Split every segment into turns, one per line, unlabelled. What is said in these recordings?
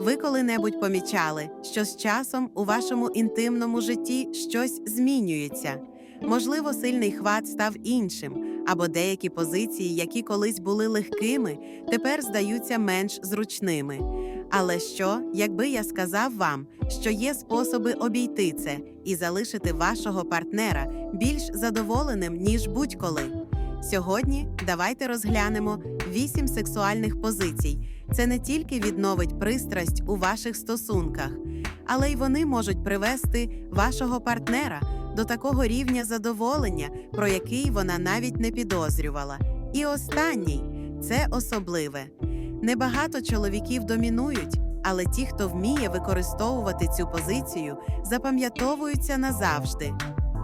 Ви коли-небудь помічали, що з часом у вашому інтимному житті щось змінюється? Можливо, сильний хват став іншим, або деякі позиції, які колись були легкими, тепер здаються менш зручними. Але що, якби я сказав вам, що є способи обійти це і залишити вашого партнера більш задоволеним, ніж будь-коли? Сьогодні давайте розглянемо вісім сексуальних позицій. Це не тільки відновить пристрасть у ваших стосунках, але й вони можуть привести вашого партнера до такого рівня задоволення, про який вона навіть не підозрювала. І останній це особливе. Небагато чоловіків домінують, але ті, хто вміє використовувати цю позицію, запам'ятовуються назавжди.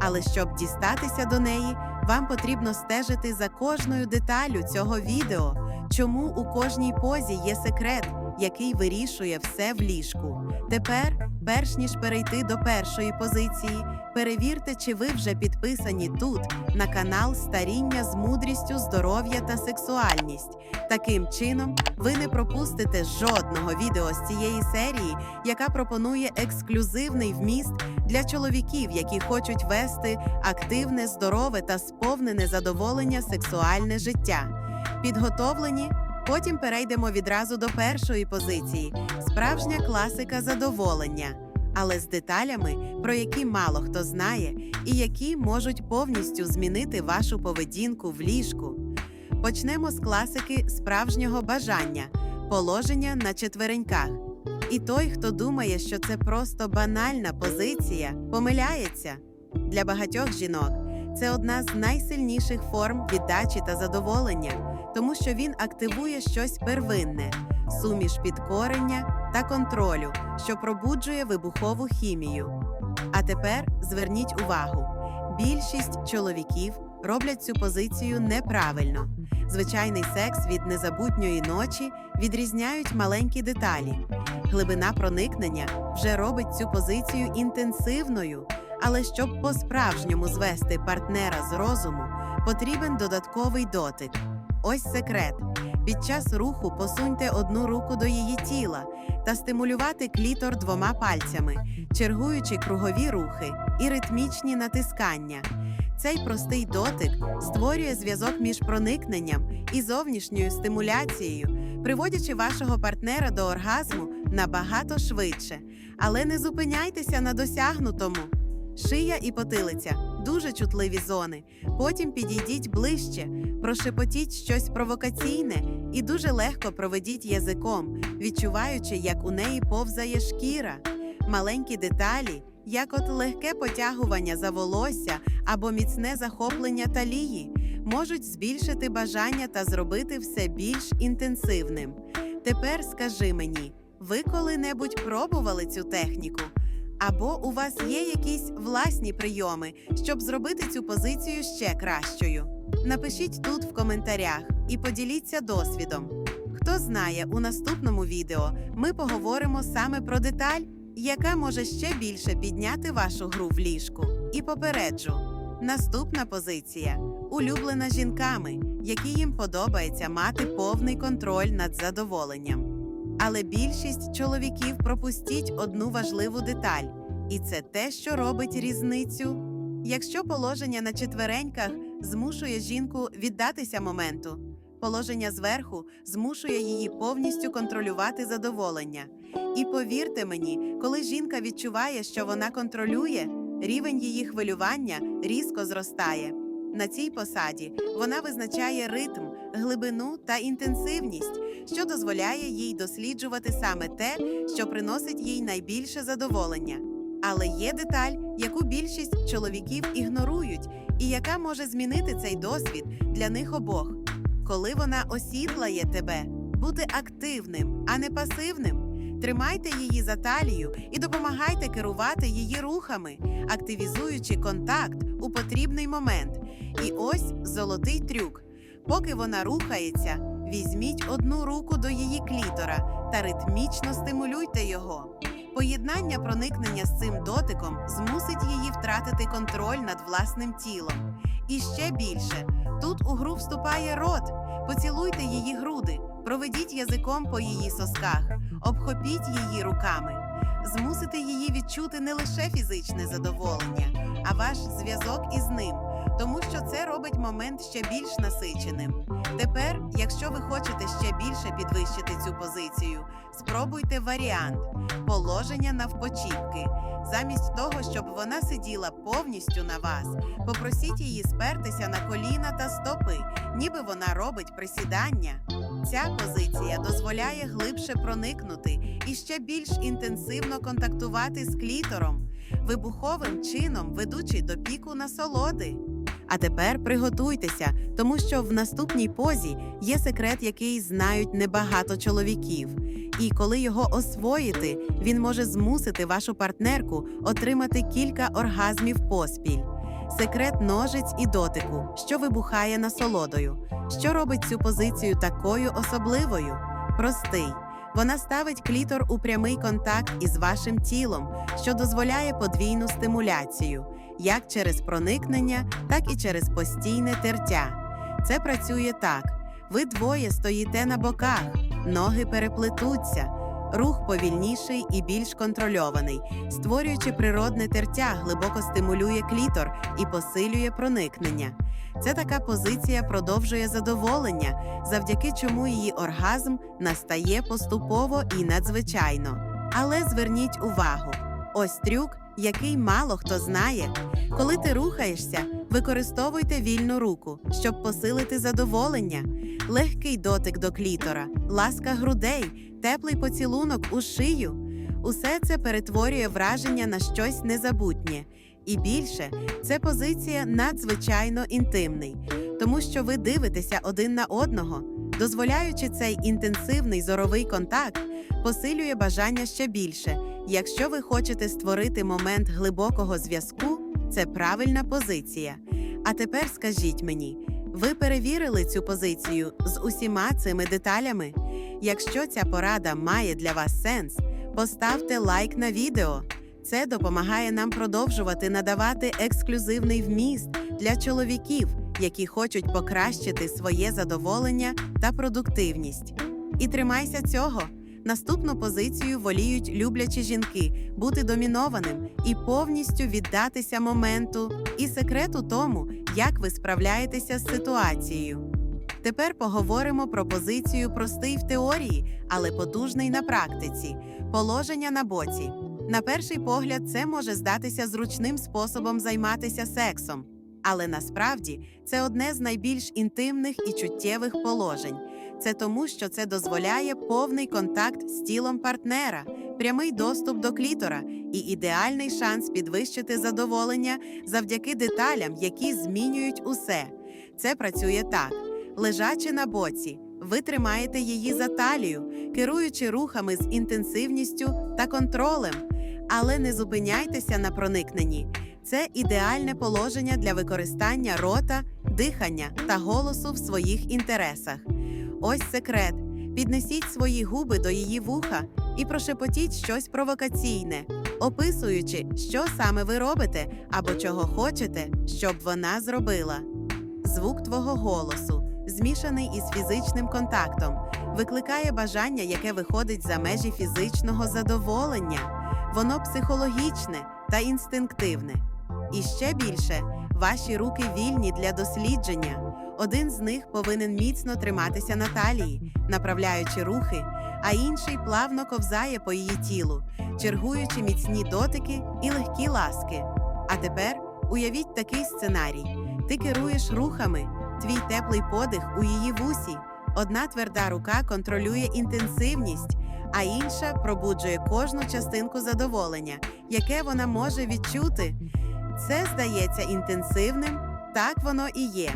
Але щоб дістатися до неї, вам потрібно стежити за кожною деталю цього відео, чому у кожній позі є секрет, який вирішує все в ліжку. Тепер, перш ніж перейти до першої позиції, перевірте, чи ви вже підписані тут на канал Старіння з мудрістю, здоров'я та сексуальність. Таким чином, ви не пропустите жодного відео з цієї серії, яка пропонує ексклюзивний вміст для чоловіків, які хочуть вести активне, здорове та сповнене задоволення сексуальне життя. Підготовлені? Потім перейдемо відразу до першої позиції справжня класика задоволення, але з деталями, про які мало хто знає, і які можуть повністю змінити вашу поведінку в ліжку. Почнемо з класики справжнього бажання положення на четвереньках. І той, хто думає, що це просто банальна позиція, помиляється. Для багатьох жінок це одна з найсильніших форм віддачі та задоволення, тому що він активує щось первинне, суміш підкорення та контролю, що пробуджує вибухову хімію. А тепер зверніть увагу: більшість чоловіків роблять цю позицію неправильно. Звичайний секс від незабутньої ночі відрізняють маленькі деталі. Глибина проникнення вже робить цю позицію інтенсивною, але щоб по-справжньому звести партнера з розуму, потрібен додатковий дотик. Ось секрет. Під час руху посуньте одну руку до її тіла та стимулювати клітор двома пальцями, чергуючи кругові рухи і ритмічні натискання. Цей простий дотик створює зв'язок між проникненням і зовнішньою стимуляцією, приводячи вашого партнера до оргазму набагато швидше. Але не зупиняйтеся на досягнутому. Шия і потилиця дуже чутливі зони. Потім підійдіть ближче, прошепотіть щось провокаційне і дуже легко проведіть язиком, відчуваючи, як у неї повзає шкіра. Маленькі деталі, як от легке потягування за волосся або міцне захоплення талії, можуть збільшити бажання та зробити все більш інтенсивним. Тепер скажи мені, ви коли-небудь пробували цю техніку? Або у вас є якісь власні прийоми, щоб зробити цю позицію ще кращою? Напишіть тут в коментарях і поділіться досвідом. Хто знає, у наступному відео ми поговоримо саме про деталь, яка може ще більше підняти вашу гру в ліжку. І попереджу: наступна позиція улюблена жінками, які їм подобається мати повний контроль над задоволенням. Але більшість чоловіків пропустіть одну важливу деталь, і це те, що робить різницю. Якщо положення на четвереньках змушує жінку віддатися моменту, положення зверху змушує її повністю контролювати задоволення. І повірте мені, коли жінка відчуває, що вона контролює, рівень її хвилювання різко зростає. На цій посаді вона визначає ритм, глибину та інтенсивність, що дозволяє їй досліджувати саме те, що приносить їй найбільше задоволення. Але є деталь, яку більшість чоловіків ігнорують, і яка може змінити цей досвід для них обох. Коли вона осідлає тебе, бути активним, а не пасивним. Тримайте її за талію і допомагайте керувати її рухами, активізуючи контакт у потрібний момент. І ось золотий трюк. Поки вона рухається, візьміть одну руку до її клітора та ритмічно стимулюйте його. Поєднання проникнення з цим дотиком змусить її втратити контроль над власним тілом. І ще більше тут у гру вступає рот. Поцілуйте її груди, Проведіть язиком по її сосках, обхопіть її руками, змусите її відчути не лише фізичне задоволення, а ваш зв'язок із ним, тому що це робить момент ще більш насиченим. Тепер, якщо ви хочете ще більше підвищити цю позицію, спробуйте варіант положення навпочіпки. Замість того, щоб вона сиділа повністю на вас, попросіть її спертися на коліна та стопи, ніби вона робить присідання. Ця позиція дозволяє глибше проникнути і ще більш інтенсивно контактувати з клітором, вибуховим чином ведучи до піку насолоди. А тепер приготуйтеся, тому що в наступній позі є секрет, який знають небагато чоловіків. І коли його освоїти, він може змусити вашу партнерку отримати кілька оргазмів поспіль. Секрет ножиць і дотику, що вибухає насолодою. Що робить цю позицію такою особливою? Простий. Вона ставить клітор у прямий контакт із вашим тілом, що дозволяє подвійну стимуляцію, як через проникнення, так і через постійне тертя. Це працює так: ви двоє стоїте на боках, ноги переплетуться, рух повільніший і більш контрольований, створюючи природне тертя, глибоко стимулює клітор і посилює проникнення. Це така позиція продовжує задоволення, завдяки чому її оргазм настає поступово і надзвичайно. Але зверніть увагу: ось трюк, який мало хто знає. Коли ти рухаєшся, використовуйте вільну руку, щоб посилити задоволення, легкий дотик до клітора, ласка грудей, теплий поцілунок у шию. Усе це перетворює враження на щось незабутнє. І більше це позиція надзвичайно інтимний, тому що ви дивитеся один на одного, дозволяючи цей інтенсивний зоровий контакт, посилює бажання ще більше. Якщо ви хочете створити момент глибокого зв'язку, це правильна позиція. А тепер скажіть мені, ви перевірили цю позицію з усіма цими деталями? Якщо ця порада має для вас сенс, поставте лайк на відео. Це допомагає нам продовжувати надавати ексклюзивний вміст для чоловіків, які хочуть покращити своє задоволення та продуктивність. І тримайся цього. Наступну позицію воліють люблячі жінки бути домінованим і повністю віддатися моменту, і секрет у тому, як ви справляєтеся з ситуацією. Тепер поговоримо про позицію простий в теорії, але потужний на практиці положення на боці. На перший погляд, це може здатися зручним способом займатися сексом, але насправді це одне з найбільш інтимних і чуттєвих положень. Це тому, що це дозволяє повний контакт з тілом партнера, прямий доступ до клітора і ідеальний шанс підвищити задоволення завдяки деталям, які змінюють усе. Це працює так: лежачи на боці, ви тримаєте її за талію, керуючи рухами з інтенсивністю та контролем. Але не зупиняйтеся на проникненні. Це ідеальне положення для використання рота, дихання та голосу в своїх інтересах. Ось секрет: піднесіть свої губи до її вуха і прошепотіть щось провокаційне, описуючи, що саме ви робите або чого хочете, щоб вона зробила. Звук твого голосу, змішаний із фізичним контактом, викликає бажання, яке виходить за межі фізичного задоволення. Воно психологічне та інстинктивне. І ще більше ваші руки вільні для дослідження. Один з них повинен міцно триматися на талії, направляючи рухи, а інший плавно ковзає по її тілу, чергуючи міцні дотики і легкі ласки. А тепер уявіть такий сценарій: ти керуєш рухами, твій теплий подих у її вусі. Одна тверда рука контролює інтенсивність, а інша пробуджує кожну частинку задоволення, яке вона може відчути. Це здається інтенсивним, так воно і є.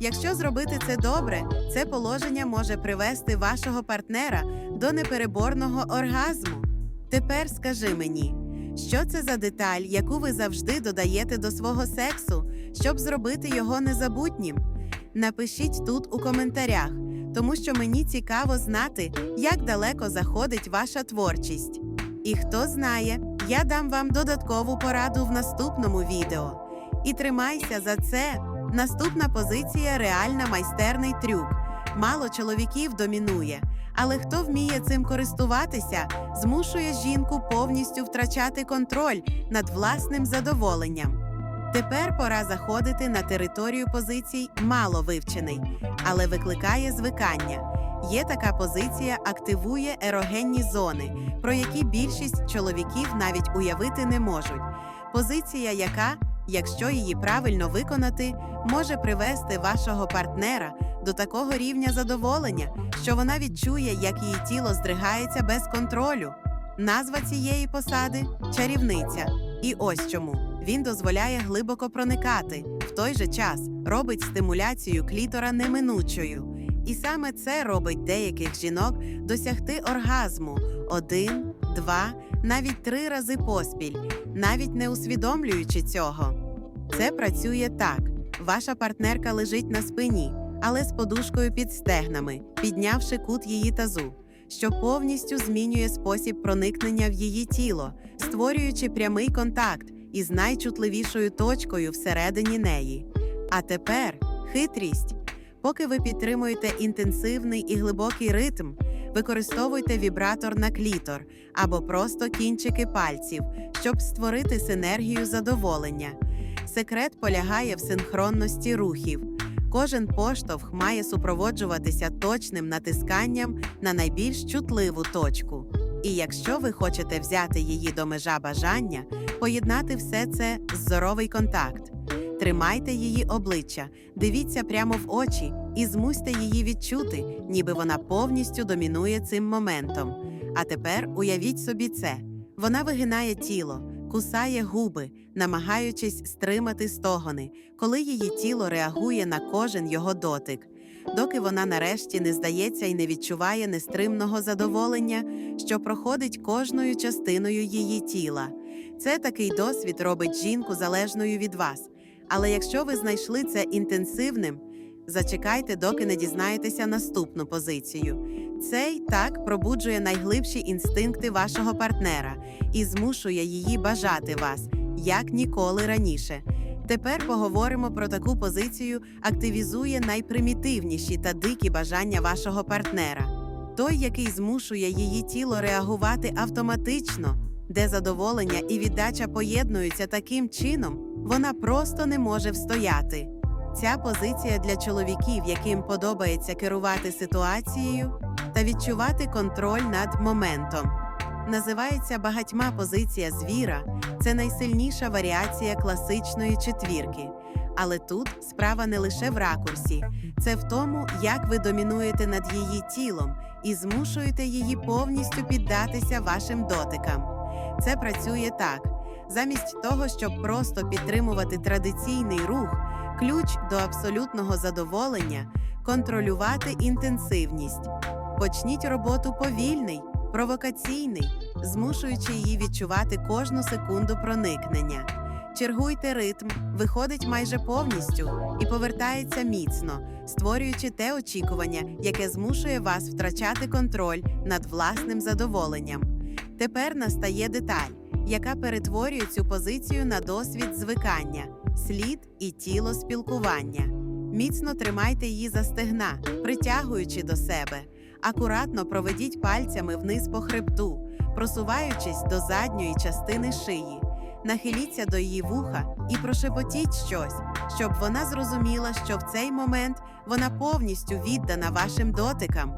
Якщо зробити це добре, це положення може привести вашого партнера до непереборного оргазму. Тепер скажи мені, що це за деталь, яку ви завжди додаєте до свого сексу, щоб зробити його незабутнім? Напишіть тут у коментарях, тому що мені цікаво знати, як далеко заходить ваша творчість. І хто знає, я дам вам додаткову пораду в наступному відео. І тримайся за це. Наступна позиція реальна майстерний трюк. Мало чоловіків домінує, Але хто вміє цим користуватися, змушує жінку повністю втрачати контроль над власним задоволенням. Тепер пора заходити на територію позицій мало вивчений, але викликає звикання. Є така позиція, активує ерогенні зони, про які більшість чоловіків навіть уявити не можуть. Позиція, яка, якщо її правильно виконати, може привести вашого партнера до такого рівня задоволення, що вона відчує, як її тіло здригається без контролю. Назва цієї посади чарівниця. І ось чому він дозволяє глибоко проникати, в той же час робить стимуляцію клітора неминучою. І саме це робить деяких жінок досягти оргазму один, два, навіть три рази поспіль, навіть не усвідомлюючи цього. Це працює так: ваша партнерка лежить на спині, але з подушкою під стегнами, піднявши кут її тазу, що повністю змінює спосіб проникнення в її тіло, створюючи прямий контакт із найчутливішою точкою всередині неї. А тепер хитрість. Поки ви підтримуєте інтенсивний і глибокий ритм, використовуйте вібратор на клітор або просто кінчики пальців, щоб створити синергію задоволення. Секрет полягає в синхронності рухів. Кожен поштовх має супроводжуватися точним натисканням на найбільш чутливу точку. І якщо ви хочете взяти її до межа бажання, поєднати все це з зоровий контакт. Тримайте її обличчя, дивіться прямо в очі і змусьте її відчути, ніби вона повністю домінує цим моментом. А тепер уявіть собі це: вона вигинає тіло, кусає губи, намагаючись стримати стогони, коли її тіло реагує на кожен його дотик. Доки вона нарешті не здається і не відчуває нестримного задоволення, що проходить кожною частиною її тіла. Це такий досвід робить жінку залежною від вас. Але якщо ви знайшли це інтенсивним, зачекайте, доки не дізнаєтеся наступну позицію. Цей так пробуджує найглибші інстинкти вашого партнера і змушує її бажати вас, як ніколи раніше. Тепер поговоримо про таку позицію, активізує найпримітивніші та дикі бажання вашого партнера. Той, який змушує її тіло реагувати автоматично, де задоволення і віддача поєднуються таким чином, вона просто не може встояти. Ця позиція для чоловіків, яким подобається керувати ситуацією та відчувати контроль над моментом. Називається багатьма позиція звіра. Це найсильніша варіація класичної четвірки. Але тут справа не лише в ракурсі, це в тому, як ви домінуєте над її тілом і змушуєте її повністю піддатися вашим дотикам. Це працює так: замість того, щоб просто підтримувати традиційний рух, ключ до абсолютного задоволення контролювати інтенсивність. Почніть роботу повільний, провокаційний, змушуючи її відчувати кожну секунду проникнення. Чергуйте ритм, виходить майже повністю і повертається міцно, створюючи те очікування, яке змушує вас втрачати контроль над власним задоволенням. Тепер настає деталь, яка перетворює цю позицію на досвід звикання, слід і тіло спілкування. Міцно тримайте її за стегна, притягуючи до себе. Акуратно проведіть пальцями вниз по хребту, просуваючись до задньої частини шиї. Нахиліться до її вуха і прошепотіть щось, щоб вона зрозуміла, що в цей момент вона повністю віддана вашим дотикам.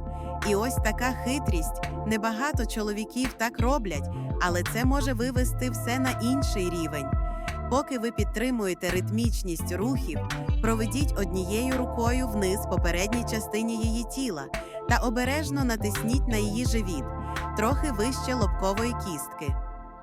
І ось така хитрість. Небагато чоловіків так роблять, але це може вивести все на інший рівень. Поки ви підтримуєте ритмічність рухів, проведіть однією рукою вниз по передній частині її тіла та обережно натисніть на її живіт, трохи вище лобкової кістки.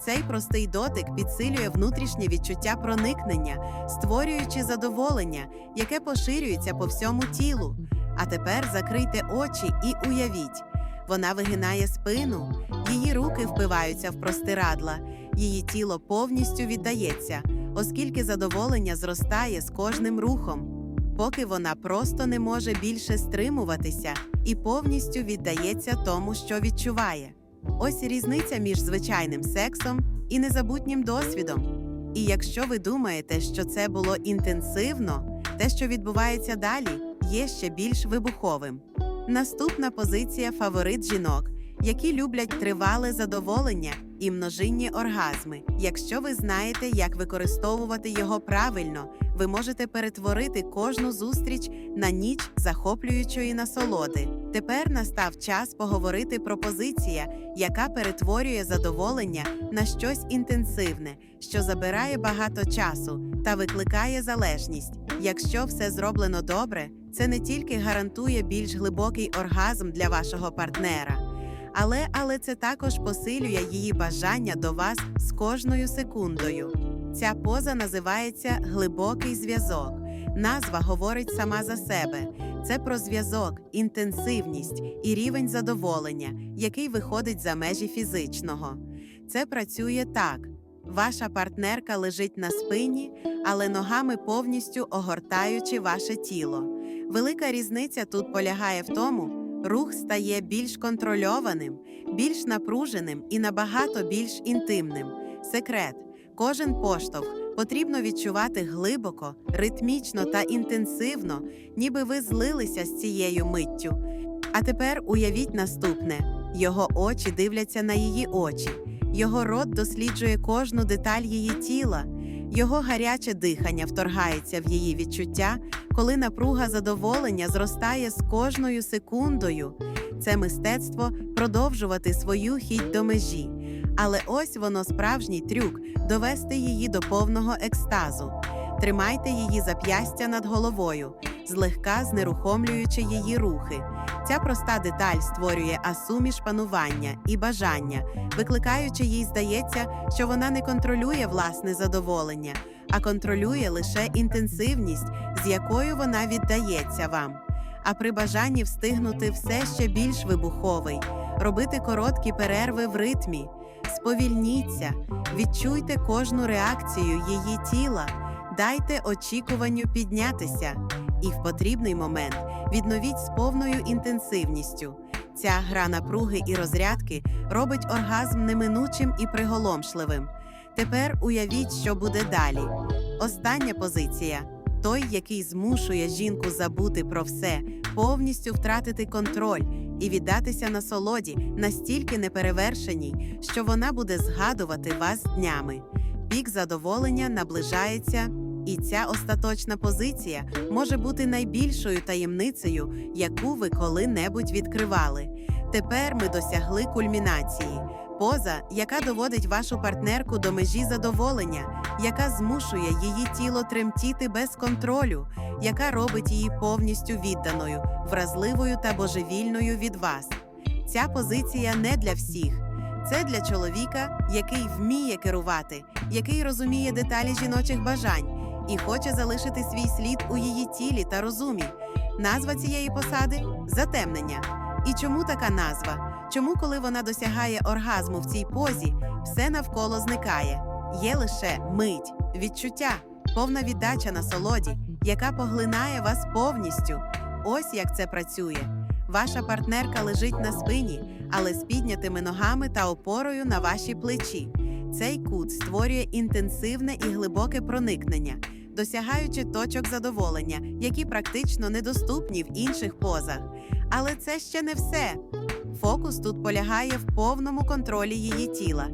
Цей простий дотик підсилює внутрішнє відчуття проникнення, створюючи задоволення, яке поширюється по всьому тілу. А тепер закрийте очі і уявіть. Вона вигинає спину, її руки впиваються в простирадла, її тіло повністю віддається, оскільки задоволення зростає з кожним рухом, поки вона просто не може більше стримуватися і повністю віддається тому, що відчуває. Ось різниця між звичайним сексом і незабутнім досвідом. І якщо ви думаєте, що це було інтенсивно, те, що відбувається далі, є ще більш вибуховим. Наступна позиція фаворит жінок, які люблять тривале задоволення і множинні оргазми. Якщо ви знаєте, як використовувати його правильно, ви можете перетворити кожну зустріч на ніч захоплюючої насолоди. Тепер настав час поговорити про позиція, яка перетворює задоволення на щось інтенсивне, що забирає багато часу та викликає залежність. Якщо все зроблено добре, це не тільки гарантує більш глибокий оргазм для вашого партнера, але, але це також посилює її бажання до вас з кожною секундою. Ця поза називається глибокий зв'язок. Назва говорить сама за себе. Це про зв'язок, інтенсивність і рівень задоволення, який виходить за межі фізичного. Це працює так: ваша партнерка лежить на спині, але ногами повністю огортаючи ваше тіло. Велика різниця тут полягає в тому, рух стає більш контрольованим, більш напруженим і набагато більш інтимним. Секрет: кожен поштовх потрібно відчувати глибоко, ритмічно та інтенсивно, ніби ви злилися з цією миттю. А тепер уявіть наступне: його очі дивляться на її очі, його рот досліджує кожну деталь її тіла, його гаряче дихання вторгається в її відчуття, коли напруга задоволення зростає з кожною секундою. Це мистецтво продовжувати свою хідь до межі. Але ось воно справжній трюк довести її до повного екстазу. Тримайте її зап'ястя над головою, злегка знерухомлюючи її рухи. Ця проста деталь створює асуміш панування і бажання, викликаючи їй здається, що вона не контролює власне задоволення, а контролює лише інтенсивність, з якою вона віддається вам. А при бажанні встигнути все ще більш вибуховий, робити короткі перерви в ритмі. Сповільніться, відчуйте кожну реакцію її тіла, дайте очікуванню піднятися, і в потрібний момент відновіть з повною інтенсивністю. Ця гра напруги і розрядки робить оргазм неминучим і приголомшливим. Тепер уявіть, що буде далі. Остання позиція той, який змушує жінку забути про все, повністю втратити контроль і віддатися насолоді настільки неперевершеній, що вона буде згадувати вас днями. Пік задоволення наближається, і ця остаточна позиція може бути найбільшою таємницею, яку ви коли-небудь відкривали. Тепер ми досягли кульмінації. Поза, яка доводить вашу партнерку до межі задоволення, яка змушує її тіло тремтіти без контролю, яка робить її повністю відданою, вразливою та божевільною від вас. Ця позиція не для всіх. Це для чоловіка, який вміє керувати, який розуміє деталі жіночих бажань і хоче залишити свій слід у її тілі та розумі. Назва цієї посади затемнення. І чому така назва? Чому, коли вона досягає оргазму в цій позі, все навколо зникає? Є лише мить, відчуття, повна віддача насолоді, яка поглинає вас повністю. Ось як це працює. Ваша партнерка лежить на спині, але з піднятими ногами та опорою на ваші плечі. Цей кут створює інтенсивне і глибоке проникнення, досягаючи точок задоволення, які практично недоступні в інших позах. Але це ще не все. Фокус тут полягає в повному контролі її тіла.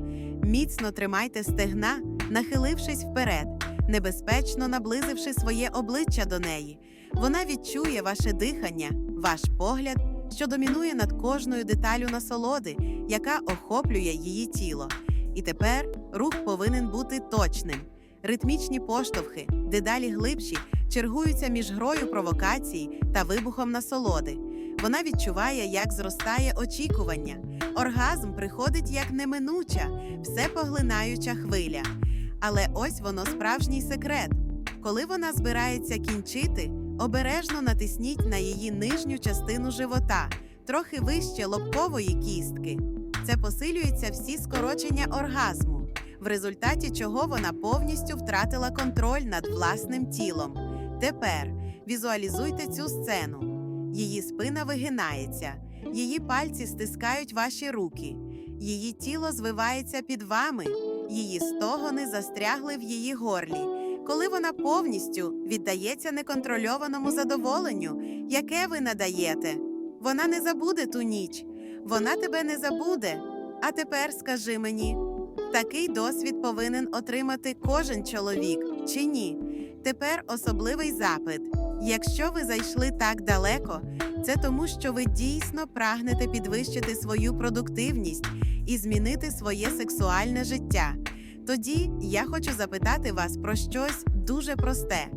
Міцно тримайте стегна, нахилившись вперед, небезпечно наблизивши своє обличчя до неї. Вона відчує ваше дихання, ваш погляд, що домінує над кожною деталю насолоди, яка охоплює її тіло. І тепер рух повинен бути точним. Ритмічні поштовхи, дедалі глибші, чергуються між грою провокації та вибухом насолоди. Вона відчуває, як зростає очікування. Оргазм приходить як неминуча, всепоглинаюча хвиля. Але ось воно справжній секрет. Коли вона збирається кінчити, обережно натисніть на її нижню частину живота, трохи вище лобкової кістки. Це посилюється всі скорочення оргазму, в результаті чого вона повністю втратила контроль над власним тілом. Тепер візуалізуйте цю сцену. Її спина вигинається, її пальці стискають ваші руки, її тіло звивається під вами, її стогони застрягли в її горлі. Коли вона повністю віддається неконтрольованому задоволенню, яке ви надаєте, Вона не забуде ту ніч. Вона тебе не забуде. А тепер скажи мені, такий досвід повинен отримати кожен чоловік чи ні? Тепер особливий запит. Якщо ви зайшли так далеко, це тому, що ви дійсно прагнете підвищити свою продуктивність і змінити своє сексуальне життя. Тоді я хочу запитати вас про щось дуже просте.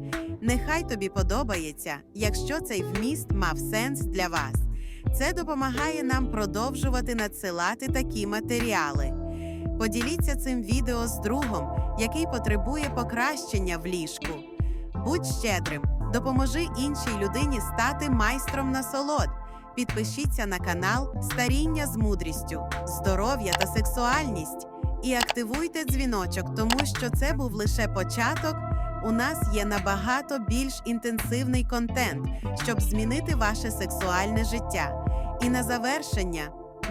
Нехай тобі подобається, якщо цей вміст мав сенс для вас. Це допомагає нам продовжувати надсилати такі матеріали. Поділіться цим відео з другом, який потребує покращення в ліжку. Будь щедрим, допоможи іншій людині стати майстром насолод. Підпишіться на канал Старіння з мудрістю, здоров'я та сексуальність і активуйте дзвіночок, тому що це був лише початок. У нас є набагато більш інтенсивний контент, щоб змінити ваше сексуальне життя. І на завершення,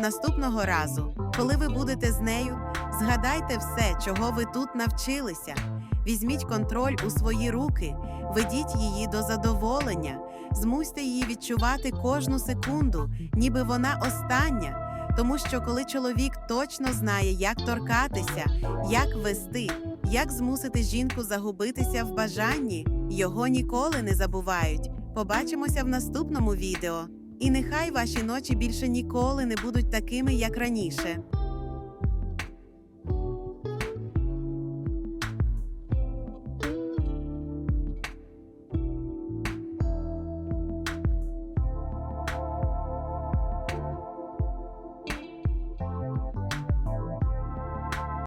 наступного разу, коли ви будете з нею, згадайте все, чого ви тут навчилися. Візьміть контроль у свої руки, ведіть її до задоволення, змусьте її відчувати кожну секунду, ніби вона остання. Тому що коли чоловік точно знає, як торкатися, як вести, як змусити жінку загубитися в бажанні, його ніколи не забувають. Побачимося в наступному відео. І нехай ваші ночі більше ніколи не будуть такими, як раніше.